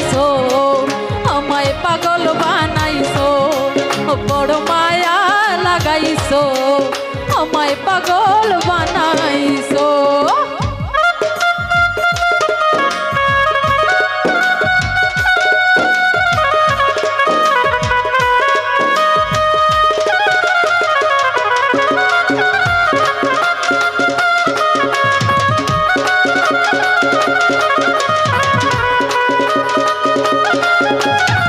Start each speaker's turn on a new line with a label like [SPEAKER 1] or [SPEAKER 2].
[SPEAKER 1] বানাইছো আমায় পাগল বানাইছো। বড় মায়া লাগাইছো। আমায় পাগল বানাইছো। Thank you.